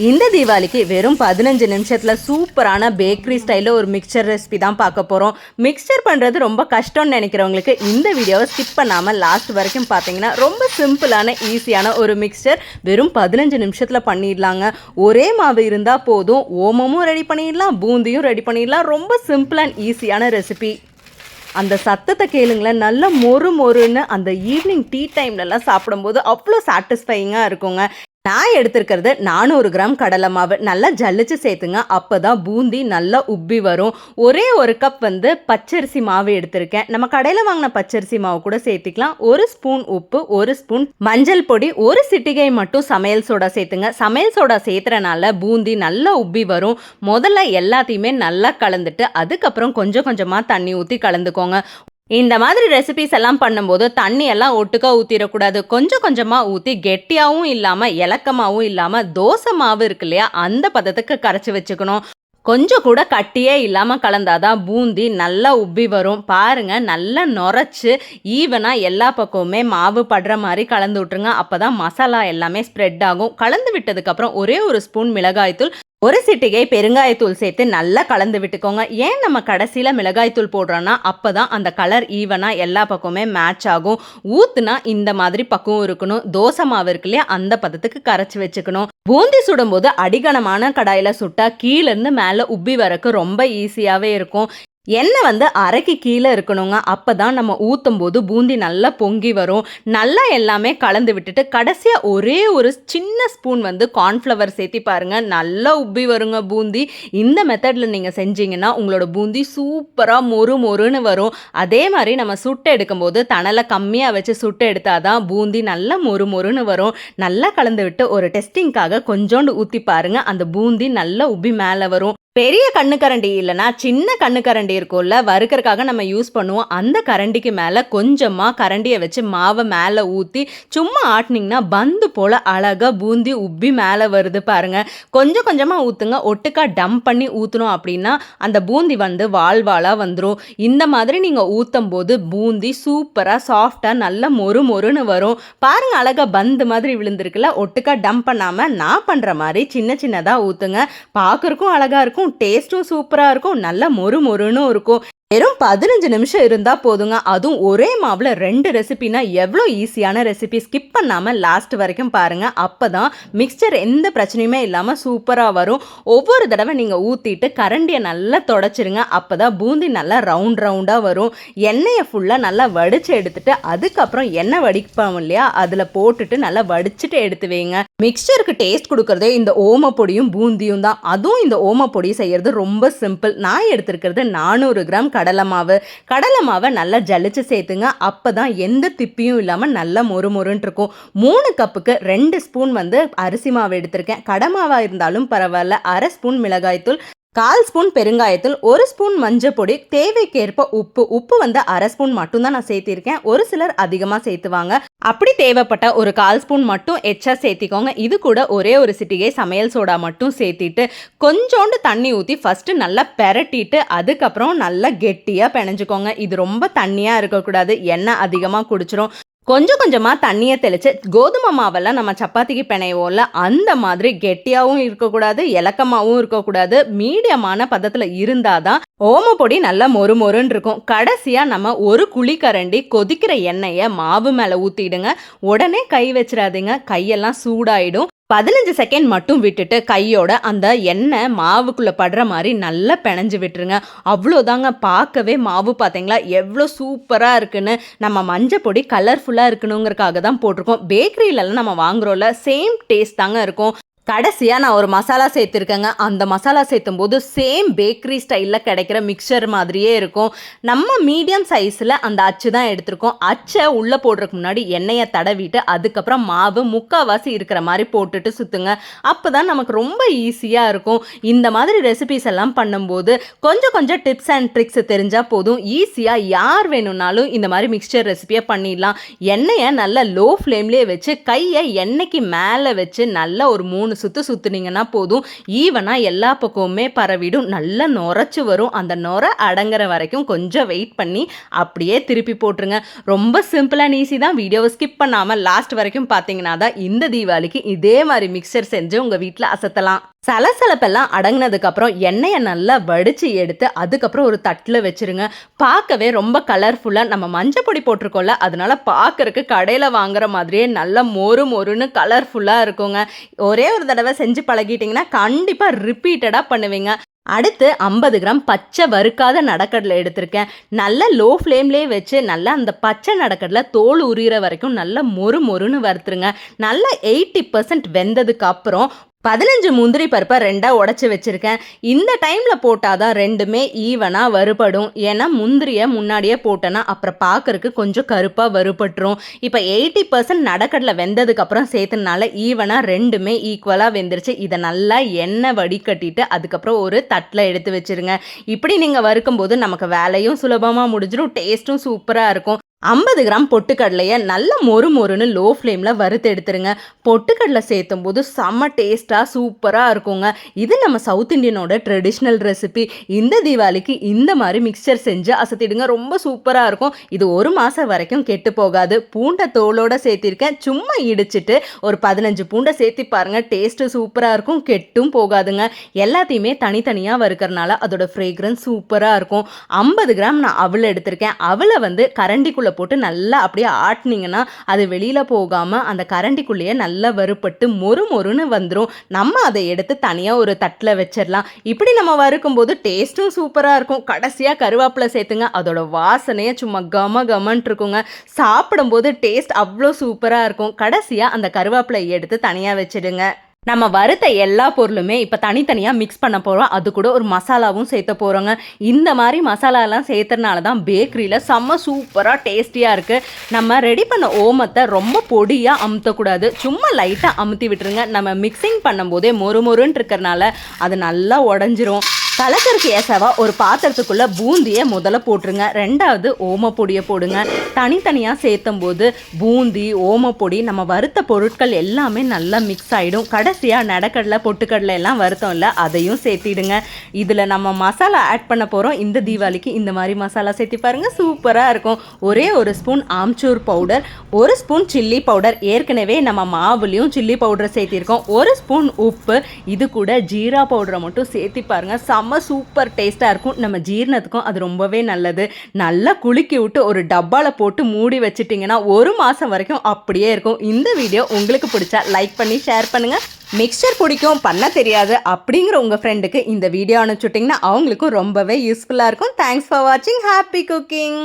இந்த தீபாவளிக்கு வெறும் பதினஞ்சு நிமிஷத்தில் சூப்பரான பேக்கரி ஸ்டைலில் ஒரு மிக்சர் ரெசிபி தான் பார்க்க போகிறோம் மிக்சர் பண்ணுறது ரொம்ப கஷ்டம்னு நினைக்கிறவங்களுக்கு இந்த வீடியோவை ஸ்கிப் பண்ணாமல் லாஸ்ட் வரைக்கும் பார்த்தீங்கன்னா ரொம்ப சிம்பிளான ஈஸியான ஒரு மிக்சர் வெறும் பதினஞ்சு நிமிஷத்தில் பண்ணிடலாங்க. ஒரே மாவு இருந்தால் போதும். ஓமமும் ரெடி பண்ணிடலாம் பூந்தியும் ரெடி பண்ணிடலாம். ரொம்ப சிம்பிள் அண்ட் ஈஸியான ரெசிபி அந்த சத்தத்தை கேளுங்களேன். நல்ல மொறு மொறுன்னு அந்த ஈவினிங் டீ டைம்லலாம் சாப்பிடும்போது அவ்வளோ சாட்டிஸ்ஃபையிங்காக இருக்குங்க. நான் எடுத்திருக்கிறது நானூறு கிராம் கடலை மாவு. நல்லா ஜல்லிச்சு சேர்த்துங்க. அப்போ தான் பூந்தி நல்லா உப்பி வரும். ஒரே ஒரு கப் வந்து பச்சரிசி மாவு எடுத்திருக்கேன். நம்ம கடையில் வாங்கின பச்சரிசி மாவு கூட சேர்த்துக்கலாம். ஒரு ஸ்பூன் உப்பு ஒரு ஸ்பூன் மஞ்சள் பொடி ஒரு சிட்டிகை மட்டும் சமையல் சோடா சேர்த்துங்க. சமையல் சோடா சேர்த்துறனால பூந்தி நல்லா உப்பி வரும். முதல்ல எல்லாத்தையுமே நல்லா கலந்துட்டு அதுக்கப்புறம் கொஞ்சம் கொஞ்சமாக தண்ணி ஊற்றி கலந்துக்கோங்க. இந்த மாதிரி ரெசிபிஸ் எல்லாம் பண்ணும்போது தண்ணி எல்லாம் ஒட்டுக்கா ஊற்றிடக்கூடாது கொஞ்சம் கொஞ்சமாக ஊற்றி கெட்டியாகவும் இல்லாமல் இலக்கமாகவும் இல்லாமல் தோசை மாவு இருக்கு இல்லையா அந்த பதத்துக்கு கரைச்சி வச்சுக்கணும். கொஞ்சம் கூட கட்டியே இல்லாமல் கலந்தாதான் பூந்தி நல்லா உப்பி வரும். பாருங்க நல்லா நுரைச்சி ஈவனாக எல்லா பக்கமுமே மாவு படுற மாதிரி கலந்து விட்ருங்க அப்போ தான் மசாலா எல்லாமே ஸ்ப்ரெட் ஆகும். கலந்து விட்டதுக்கப்புறம் ஒரே ஒரு ஸ்பூன் மிளகாய்த்தூள் ஒரு சிட்டிகை பெருங்காயத்தூள் சேர்த்து நல்லா கலந்து விட்டுக்கோங்க. ஏன் நம்ம கடைசியில் மிளகாய்த்தூள் போடுறோன்னா அப்போ தான் அந்த கலர் ஈவனாக எல்லா பக்கமுமே மேட்ச் ஆகும். ஊத்துனா இந்த மாதிரி பக்குவம் இருக்கணும். தோசை மாவு இருக்கு இல்லையா அந்த பதத்துக்கு கரைச்சி வச்சுக்கணும். பூந்தி சுடும்போது அடிகனமான கடாயில் சுட்டா கீழேருந்து மேலே உப்பி வரக்கு ரொம்ப ஈஸியாகவே இருக்கும். எண்ணெய் வந்து அரைக்கு கீழே இருக்கணுங்க. அப்போ தான் நம்ம ஊற்றும் போது பூந்தி நல்லா பொங்கி வரும். நல்லா எல்லாமே கலந்து விட்டுட்டு கடைசியாக ஒரே ஒரு சின்ன ஸ்பூன் வந்து கார்ன்ஃப்ளவர் சேர்த்தி பாருங்கள் நல்லா உப்பி வருங்க பூந்தி. இந்த மெத்தடில் நீங்கள் செஞ்சீங்கன்னா உங்களோட பூந்தி சூப்பராக மொறு மொறுன்னு வரும். அதே மாதிரி நம்ம சுட்டு எடுக்கும்போது தணலை கம்மியாக வச்சு சுட்டு எடுத்தால் தான் பூந்தி நல்லா மொறு மொறுன்னு வரும். நல்லா கலந்து விட்டு ஒரு டெஸ்டிங்க்காக கொஞ்சோண்டு ஊற்றி பாருங்கள் அந்த பூந்தி நல்லா உப்பி மேலே வரும். பெரிய கண்ணு கரண்டி இல்லைன்னா சின்ன கண்ணு கரண்டி இருக்கும்ல வறுக்கிறக்காக நம்ம யூஸ் பண்ணுவோம். அந்த கரண்டிக்கு மேலே கொஞ்சமாக கரண்டியை வச்சு மாவை மேலே ஊற்றி சும்மா ஆட்டினீங்கன்னா பந்து போல் அழகாக பூந்தி உப்பி மேலே வருது பாருங்கள் கொஞ்சம் கொஞ்சமாக ஊற்றுங்க ஒட்டுக்கா டம்ப் பண்ணி ஊற்றுனோம் அப்படின்னா அந்த பூந்தி வந்து வாழ்வாளாக வந்துடும் இந்த மாதிரி நீங்கள் ஊற்றும் போது பூந்தி சூப்பராக சாஃப்டாக நல்ல மொறு மொறுன்னு வரும். பாருங்கள் அழகாக பந்து மாதிரி விழுந்திருக்குல்ல ஒட்டுக்கா டம்ப் பண்ணாமல் நான் பண்ணுற மாதிரி சின்ன சின்னதாக ஊற்றுங்க பார்க்கறக்கும் அழகாக இருக்கும் டேஸ்ட்டும் சூப்பராக இருக்கும் நல்லா மொறு மொறுன்னு இருக்கும். வெறும் பதினஞ்சு நிமிஷம் இருந்தால் போதுங்க. அதுவும் ஒரே மாவில் ரெண்டு ரெசிபினா எவ்வளோ ஈஸியான ரெசிபி ஸ்கிப் பண்ணாமல் லாஸ்ட் வரைக்கும் பாருங்கள் அப்போ தான் மிக்சர் எந்த பிரச்சனையுமே இல்லாமல் சூப்பராக வரும். ஒவ்வொரு தடவை நீங்கள் ஊற்றிட்டு கரண்டியை நல்லா தொடச்சிருங்க. அப்போ தான் பூந்தி நல்லா ரவுண்ட் ரவுண்டாக வரும். எண்ணெயை ஃபுல்லாக நல்லா வடித்து எடுத்துட்டு அதுக்கப்புறம் எண்ணெய் வடிப்போம் இல்லையா? அதில் போட்டுட்டு நல்லா வடிச்சிட்டு எடுத்து வைங்க. மிக்சருக்கு டேஸ்ட் கொடுக்கறதே இந்த ஓமப்பொடியும் பூந்தியும் தான். அதுவும் இந்த ஓமப்பொடி செய்கிறது ரொம்ப சிம்பிள் நான் எடுத்திருக்கிறது நானூறு கிராம் கடலை மாவு. கடலை மாவை நல்லா ஜலிச்சு சேர்த்துங்க. அப்போ தான் எந்த திப்பியும் இல்லாமல் நல்லா மொறு மொறுன்னு இருக்கும். மூணு கப்புக்கு ரெண்டு ஸ்பூன் வந்து அரிசி மாவு எடுத்திருக்கேன். கடை மாவாக இருந்தாலும் பரவாயில்ல. அரை ஸ்பூன் மிளகாய்த்தூள். கால் ஸ்பூன் பெருங்காயத்தில் ஒரு ஸ்பூன் மஞ்சள் பொடி தேவைக்கேற்ப உப்பு. உப்பு வந்து அரை ஸ்பூன் மட்டும்தான் நான் சேர்த்திருக்கேன். ஒரு சிலர் அதிகமாக சேர்த்துவாங்க. அப்படி தேவைப்பட்ட ஒரு கால் ஸ்பூன் மட்டும் எச்சா சேர்த்திக்கோங்க. இது கூட ஒரே ஒரு சிட்டிகை சமையல் சோடா மட்டும் சேர்த்திட்டு கொஞ்சோண்டு தண்ணி ஊற்றி ஃபஸ்ட்டு நல்லா பெரட்டிட்டு அதுக்கப்புறம் நல்லா கெட்டியாக பிணைஞ்சுக்கோங்க இது ரொம்ப தண்ணியாக இருக்கக்கூடாது. எண்ணெய் அதிகமாக குடிச்சிரும். கொஞ்சம் கொஞ்சமாக தண்ணியை தெளித்து கோதுமை மாவெல்லாம் நம்ம சப்பாத்திக்கு பிணைவோம்ல அந்த மாதிரி கெட்டியாகவும் இருக்கக்கூடாது இலக்கமாகவும் இருக்கக்கூடாது. மீடியமான பதத்தில் இருந்தால் தான் ஓமப்பொடி நல்லா மொறு மொறுன்னு இருக்கும். கடைசியாக நம்ம ஒரு குழிக்கரண்டி கொதிக்கிற எண்ணெயை மாவு மேலே ஊற்றிடுங்க உடனே கை வச்சிடாதீங்க. கையெல்லாம் சூடாயிடும். பதினஞ்சு செகண்ட் மட்டும் விட்டுட்டு கையோட அந்த எண்ணெய் மாவுக்குள்ளே படுற மாதிரி நல்லா பிணைஞ்சு விட்டுருங்க. அவ்வளோதாங்க பார்க்கவே மாவு பார்த்தீங்களா? எவ்வளோ சூப்பராக இருக்குன்னு. நம்ம மஞ்சள் பொடி கலர்ஃபுல்லாக இருக்கணுங்கிறக்காக தான் போட்டிருக்கோம். பேக்கரியிலலாம் நம்ம வாங்குறோம்ல சேம் டேஸ்ட் தாங்க இருக்கும். கடைசியாக நான் ஒரு மசாலா சேர்த்துருக்கேங்க. அந்த மசாலா சேர்த்தும் போது சேம் பேக்கரி ஸ்டைலில் கிடைக்கிற மிக்சர் மாதிரியே இருக்கும். நம்ம மீடியம் சைஸில் அந்த அச்சு தான் எடுத்திருக்கோம். அச்சை உள்ளே போடுறதுக்கு முன்னாடி எண்ணெயை தடவிட்டு அதுக்கப்புறம் மாவு முக்கால்வாசி இருக்கிற மாதிரி போட்டுட்டு சுற்றுங்க அப்போ தான் நமக்கு ரொம்ப ஈஸியாக இருக்கும். இந்த மாதிரி ரெசிபிஸ் எல்லாம் பண்ணும்போது கொஞ்சம் கொஞ்சம் டிப்ஸ் அண்ட் ட்ரிக்ஸ் தெரிஞ்சால் போதும். ஈஸியாக யார் வேணும்னாலும் இந்த மாதிரி மிக்சர் ரெசிபியை பண்ணிடலாம். எண்ணெயை நல்லா லோ ஃப்ளேம்லேயே வச்சு கையை எண்ணெய்க்கு மேலே வச்சு நல்லா ஒரு மூணு மூணு சுற்று சுற்றுனீங்கன்னா போதும். ஈவனாக எல்லா பக்கமுமே பரவிடும். நல்லா நுரைச்சி வரும். அந்த நுரை அடங்குற வரைக்கும் கொஞ்சம் வெயிட் பண்ணி அப்படியே திருப்பி போட்டுருங்க. ரொம்ப சிம்பிள் அண்ட் ஈஸி தான். வீடியோவை ஸ்கிப் பண்ணாமல் லாஸ்ட் வரைக்கும் பார்த்தீங்கன்னா தான் இந்த தீபாவளிக்கு இதே மாதிரி மிக்சர் செஞ்சு உங்கள் வீட்டில் அசத்தலாம். சலசலப்பெல்லாம் அடங்கினதுக்கப்புறம் எண்ணெயை நல்லா வடித்து எடுத்து அதுக்கப்புறம் ஒரு தட்டில் வச்சுருங்க. பார்க்கவே ரொம்ப கலர்ஃபுல்லாக நம்ம மஞ்சள் பொடி போட்டிருக்கோம்ல அதனால பார்க்கறக்கு கடையில் வாங்குற மாதிரியே நல்லா மொறு மொறுன்னு கலர்ஃபுல்லாக இருக்குங்க. ஒரே ஒரு தடவை செஞ்சு பழகிட்டிங்கன்னா கண்டிப்பாக ரிப்பீட்டடாக பண்ணுவீங்க. அடுத்து ஐம்பது கிராம் பச்சை வறுக்காத நடக்கடலை எடுத்திருக்கேன். நல்ல லோ ஃப்ளேம்லேயே வச்சு நல்லா அந்த பச்சை நடக்கடலை தோல் உரிகிற வரைக்கும் நல்லா மொறு மொறுன்னு வறுத்துருங்க. நல்லா எயிட்டி பர்சன்ட் வெந்ததுக்கு அப்புறம் பதினஞ்சு முந்திரி பருப்பை ரெண்டாக உடச்சி வச்சுருக்கேன். இந்த டைமில் போட்டால் தான் ரெண்டுமே ஈவனாக வறுபடும். ஏன்னா முந்திரியை முன்னாடியே போட்டேன்னா அப்புறம் பார்க்கறக்கு கொஞ்சம் கருப்பாக வறுபட்டுரும். இப்போ எயிட்டி பர்சன்ட் நடக்கடலை வெந்ததுக்கப்புறம் சேர்த்துனால ஈவனாக ரெண்டுமே ஈக்குவலாக வெந்துருச்சு. இதை நல்லா எண்ணெய் வடிகட்டிட்டு அதுக்கப்புறம் ஒரு தட்டில் எடுத்து வச்சுருங்க. இப்படி நீங்கள் வறுக்கும்போது நமக்கு வேலையும் சுலபமாக முடிஞ்சிடும் டேஸ்ட்டும் சூப்பராக இருக்கும். ஐம்பது கிராம் பொட்டுக்கடலையை நல்ல மொறு மொறுன்னு லோ ஃப்ளேமில் வறுத்து எடுத்துருங்க. பொட்டுக்கடலை சேர்த்தும் போது செம்ம டேஸ்ட்டாக சூப்பராக இருக்குங்க. இது நம்ம சவுத் இண்டியனோட ட்ரெடிஷ்னல் ரெசிபி இந்த தீபாவளிக்கு இந்த மாதிரி மிக்சர் செஞ்சு அசத்திடுங்க. ரொம்ப சூப்பராக இருக்கும். இது ஒரு மாதம் வரைக்கும் கெட்டு போகாது. பூண்டை தோலோடு சேர்த்திருக்கேன். சும்மா இடிச்சிட்டு ஒரு பதினஞ்சு பூண்டை சேர்த்தி பாருங்கள் டேஸ்ட்டு சூப்பராக இருக்கும். கெட்டும் போகாதுங்க. எல்லாத்தையுமே தனித்தனியாக வறுக்கிறனால அதோட ஃப்ரேக்ரன்ஸ் சூப்பராக இருக்கும். ஐம்பது கிராம் நான் அவள் எடுத்திருக்கேன். அவளை வந்து கரண்டிக்குள்ளே போட்டு நல்லா அப்படியே ஆட்டினீங்கன்னா அது வெளியில் போகாமல் அந்த கரண்டிக்குள்ளேயே நல்லா வறுப்பட்டு மொறு மொறுன்னு வந்துடும் நம்ம அதை எடுத்து தனியாக ஒரு தட்டில் வச்சிடலாம். இப்படி நம்ம வறுக்கும்போது டேஸ்ட்டும் சூப்பராக இருக்கும். கடைசியாக கருவேப்பிலை சேர்த்துங்க. அதோட வாசனையே சும்மா கம கமன்ட்டு இருக்குங்க. சாப்பிடும்போது டேஸ்ட் அவ்வளோ சூப்பராக இருக்கும். கடைசியாக அந்த கருவேப்பிலை எடுத்து தனியாக வச்சிடுங்க. நம்ம வறுத்த எல்லா பொருளுமே இப்போ தனித்தனியாக மிக்ஸ் பண்ண போகிறோம் அது கூட ஒரு மசாலாவும் சேர்த்த போகிறோங்க இந்த மாதிரி மசாலாலாம் சேர்த்துறனால தான் பேக்கரியில் செம்ம சூப்பராக டேஸ்டியாக இருக்குது நம்ம ரெடி பண்ண ஓமத்தை ரொம்ப பொடியாக அமுத்தக்கூடாது. சும்மா லைட்டாக அமுத்தி விட்டுருங்க. நம்ம மிக்சிங் பண்ணும்போதே மொறு மொறுன்னு இருக்கிறனால அது நல்லா உடஞ்சிரும். கலக்கருக்கு ஏசாவா ஒரு பாத்திரத்துக்குள்ள பூந்தியை முதல்ல போட்டுருங்க. ரெண்டாவது ஓமப்பொடியை போடுங்க. தனித்தனியாக சேர்த்தும் போது பூந்தி ஓமப்பொடி நம்ம வறுத்த பொருட்கள் எல்லாமே நல்லா மிக்ஸ் ஆகிடும் கடைசியாக நடக்கடலை பொட்டுக்கடலை எல்லாம் வருத்தம் இல்லை அதையும் சேர்த்திடுங்க இதில் நம்ம மசாலா ஆட் பண்ண போகிறோம் இந்த தீபாவளிக்கு இந்த மாதிரி மசாலா சேர்த்தி பாருங்கள் சூப்பராக இருக்கும். ஒரே ஒரு ஸ்பூன் ஆம்ச்சூர் பவுடர் ஒரு ஸ்பூன் சில்லி பவுடர் ஏற்கனவே நம்ம மாவுலேயும் சில்லி பவுடர் சேர்த்திருக்கோம். ஒரு ஸ்பூன் உப்பு இது கூட ஜீரா பவுடரை மட்டும் சேர்த்தி பாருங்கள் செம்ம சூப்பர் டேஸ்ட்டாக இருக்கும். நம்ம ஜீரணத்துக்கும் அது ரொம்பவே நல்லது. நல்லா குலுக்கி விட்டு ஒரு டப்பாவில் போட்டு மூடி வச்சுட்டிங்கன்னா ஒரு மாதம் வரைக்கும் அப்படியே இருக்கும். இந்த வீடியோ உங்களுக்கு பிடிச்சா லைக் பண்ணி ஷேர் பண்ணுங்கள் மிக்சர் பிடிக்கும் பண்ண தெரியாது அப்படிங்கிற உங்கள் ஃப்ரெண்டுக்கு இந்த வீடியோ அனுப்பிச்சுட்டிங்கன்னா அவங்களுக்கும் ரொம்பவே யூஸ்ஃபுல்லாக இருக்கும். தேங்க்ஸ் ஃபார் வாட்சிங் ஹாப்பி குக்கிங்